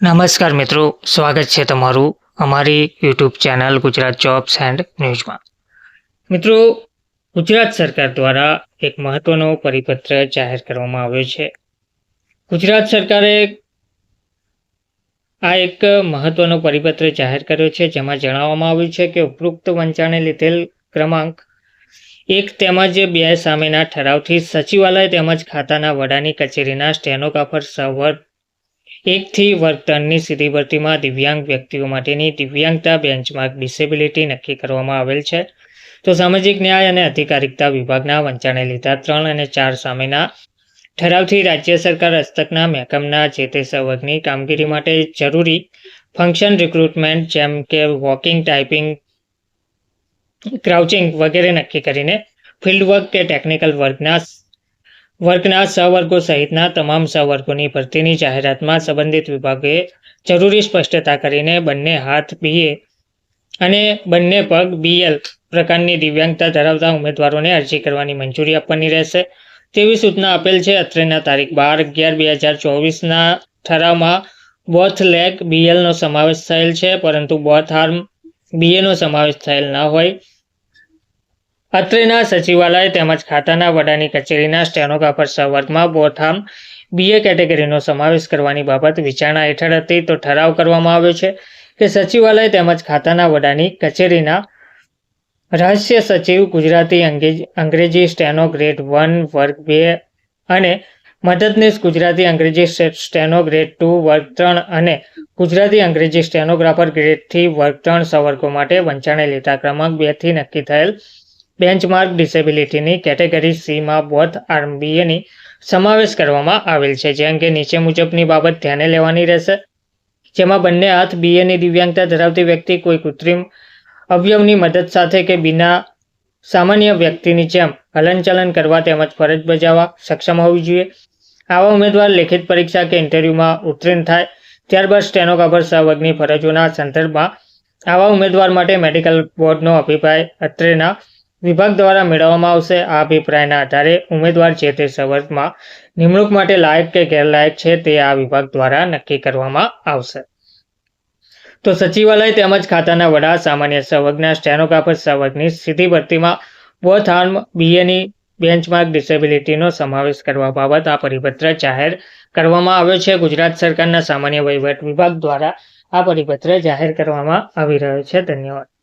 નમસ્કાર મિત્રો, સ્વાગત છે તમારું અમારી YouTube channel Gujarat jobs and ન્યૂઝમાં મિત્રો, ગુજરાત સરકાર દ્વારા એક મહત્વનો પરિપત્ર જાહેર કરવામાં આવ્યો છે. ગુજરાત સરકારે આ એક મહત્વનો પરિપત્ર જાહેર કર્યો છે, જેમાં જણાવવામાં આવ્યું છે કે ઉપરોક્ત વંચાણે લીધેલ ક્રમાંક એક તેમજ બે સામેના ઠરાવથી સચિવાલય તેમજ ખાતાના વડાની કચેરીના સ્ટેનોગ્રાફર સવર એકથી સીધી ભરતીમાં દિવ્યાંગ વ્યક્તિઓ માટેની દિવ્યાંગતા બેન્ચમાર્ક ડિસેબિલિટી નક્કી કરવામાં આવેલ છે. તો સામાજિક ન્યાય અને અધિકારિકતા વિભાગના વંચાણે લીધા ત્રણ અને ચાર સામેના ઠરાવથી રાજ્ય સરકાર હસ્તકના મહેકમના જે તે સંવર્ગની કામગીરી માટે જરૂરી ફંક્શન રિક્રુટમેન્ટ જેમ કે વોકિંગ ટાઈપિંગ ક્રાઉચિંગ વગેરે નક્કી કરીને ફિલ્ડ વર્ક કે ટેકનિકલ વર્ગના વર્ગના સહવર્ગો સહિતના તમામ સહવર્ગોની ભરતીની જાહેરાતમાં સંબંધિત વિભાગે જરૂરી સ્પષ્ટતા કરીને બંને હાથ બીએ અને બંને પગ બીએલ પ્રકારની દિવ્યાંગતા ધરાવતા ઉમેદવારોને અરજી કરવાની મંજૂરી આપવાની રહેશે. તેવી સૂચના આપેલ છે, અત્રેના તારીખ બાર અગિયાર બે હજાર ચોવીસના ઠરાવમાં બોથ લેગ બીએલનો સમાવેશ થયેલ છે, પરંતુ બોથ આર્મ બીએનો સમાવેશ થયેલ ન હોય. અત્રેના સચિવાલય તેમજ ખાતાના વડાની કચેરીના સ્ટેનોગ્રાફર સંવર્ગમાં બોથામ બીએ કેટેગરીનો સમાવેશ કરવાની બાબત વિચારણા હેઠળ હતી તો ઠરાવ કરવામાં આવ્યો છે કે સચિવાલય તેમજ ખાતાના વડાની કચેરીના રહસ્ય સચિવ ગુજરાતી અંગ્રેજી સ્ટેનો ગ્રેડ વન વર્ગ બે અને મદદનીશ ગુજરાતી અંગ્રેજી સ્ટેનો ગ્રેડ ટુ વર્ગ ત્રણ અને ગુજરાતી અંગ્રેજી સ્ટેનોગ્રાફર ગ્રેડથી વર્ગ ત્રણ સવર્ગો માટે વંચાણે લેતા ક્રમાંક બેથી નક્કી થયેલ બેન્ચમાર્ક ડિસેબિલિટીની કેટેગરી સીમાં બોથ આરબીએની સમાવેશ કરવામાં આવેલ છે. જે અંગે નીચે મુજબની બાબત ધ્યાને લેવાની રહેશે. જેમાં બંને હાથ બીએની દિવ્યાંગતા ધરાવતી વ્યક્તિ કોઈ કૃત્રિમ અવયવની મદદ સાથે કે બિના સામાન્ય વ્યક્તિની જેમ હલનચલન કરવા તેમજ ફરજ બજાવવા સક્ષમ હોવી જોઈએ. આવા ઉમેદવાર લેખિત પરીક્ષા કે ઇન્ટરવ્યૂમાં ઉત્તીર્ણ થાય ત્યારબાદ સ્ટેનોગ્રાફર સહવર્ગની ફરજોના સંદર્ભમાં આવા ઉમેદવાર માટે મેડિકલ બોર્ડનો અભિપ્રાય અત્રેના વિભાગ દ્વારા મેળવવામાં આવશે. આ અભિપ્રાયના આધારે ઉમેદવાર જે તે સંવર્ગમાં નિમણૂક માટે લાયક કે ગેરલાયક છે તે આ વિભાગ દ્વારા નક્કી કરવામાં આવશે. તો સચિવાલય તેમજ ખાતાના વડા, સામાન્ય સંવર્ગના સ્ટેનોગ્રાફર સંવર્ગની સીધી ભરતીમાં બોથ આર્મ બીએની બેન્ચમાર્ક ડિસેબિલિટીનો સમાવેશ કરવા બાબત આ પરિપત્ર જાહેર કરવામાં આવ્યો છે. ગુજરાત સરકારના સામાન્ય વહીવટ વિભાગ દ્વારા આ પરિપત્ર જાહેર કરવામાં આવી રહ્યો છે. ધન્યવાદ.